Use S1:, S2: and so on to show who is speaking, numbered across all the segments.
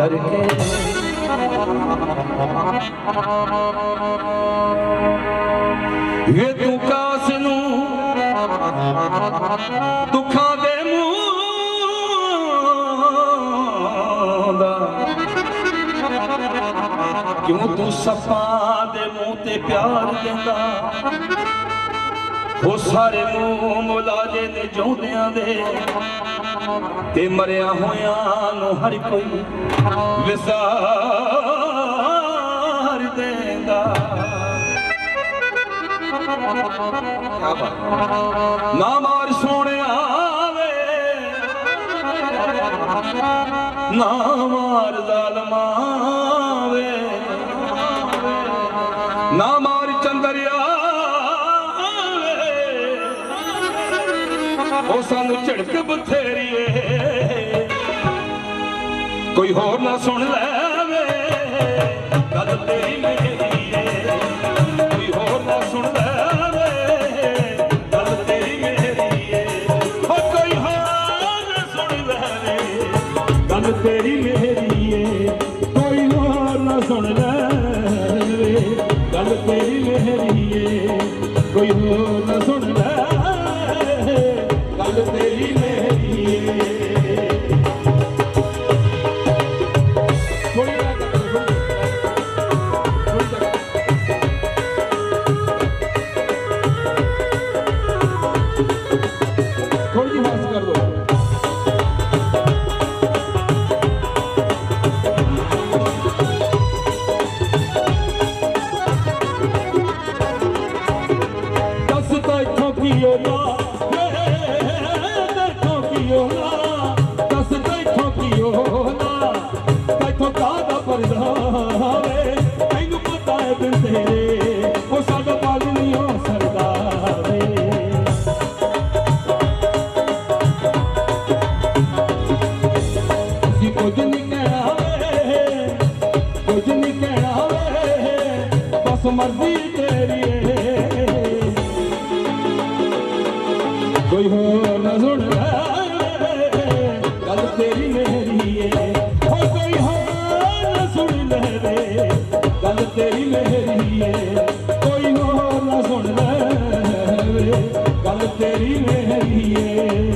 S1: करके। ये तू काश नू दुखा दे मुंदा। क्यों तू सफा दे मुंह ते प्यार देंदा ਉਹ ਸਾਰੇ ਮੂੰਹ ਮੁਲਾਜੇ ਦੇ ਜਿਉਂਦਿਆਂ ਦੇ ਤੇ ਮਰਿਆ ਹੋਇਆਂ ਨੂੰ ਹਰ ਕੋਈ ਵਿਸਾਰ ਦੇਂਦਾ। ਨਾ ਮਾਰ ਸੋਹਣਿਆ ਵੇ ਨਾ ਉਹ ਸਾਨੂੰ ਝੜਕ ਬਥੇਰੀ ਏ। ਕੋਈ ਹੋਰ ਨਾ ਸੁਣ ਲੈ। ਨਹੀਂ ਕਹਿਣਾ ਵੇ ਕੁਝ ਨਹੀਂ ਕਹਿਣਾ ਵੇ ਬਸ ਮਰਜ਼ੀ ਤੇਰੀ ਏ। ਕੋਈ ਹੋਰ ਨਾ ਸੁਣ ਲੈ, ਗੱਲ ਤੇਰੀ ਮੇਰੀ ਏ। ਹੋ ਕੋਈ ਹੋਰ ਨਾ ਸੁਣ ਲੈ ਵੇ, ਗੱਲ ਤੇਰੀ ਮੇਰੀ ਏ। ਕੋਈ ਹੋਰ ਨਾ ਸੁਣ ਲੈ ਵੇ, ਗੱਲ ਤੇਰੀ ਮੇਰੀ ਏ।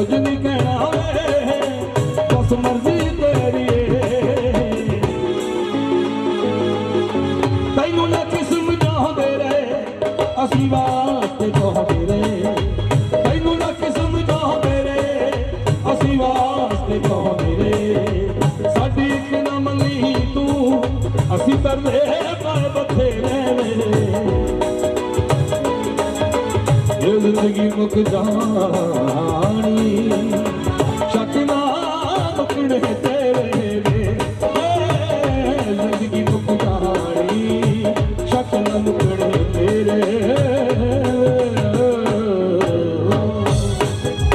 S1: ਕੁਝ ਨਹੀਂ ਕਹਿਣਾ ਵੇ ਬਸ ਮਰਜ਼ੀ ਤੇਰੀ ਏ। ਤੈਨੂੰ ਲੱਖ ਸਮਝਾਉਂਦੇ ਰਹੇ, ਅਸੀਂ ਵਾਸਤੇ ਚਾਹੁੰਦੇ ਰਹੇ। ਤੈਨੂੰ ਲੱਖ ਸਮਝਾਉਂਦੇ ਰਹੇ, ਅਸੀਂ ਵਾਸਤੇ ਚਾਹੁੰਦੇ ਰਹੇ। ਸਾਡੀ ਇੱਕ ਨਾ ਮੰਨੀ ਤੂੰ, ਅਸੀਂ ਤਰਲੇ ਪਰ ਬਥੇਰੇ ਵੇ જિંદગી મુખ જાણી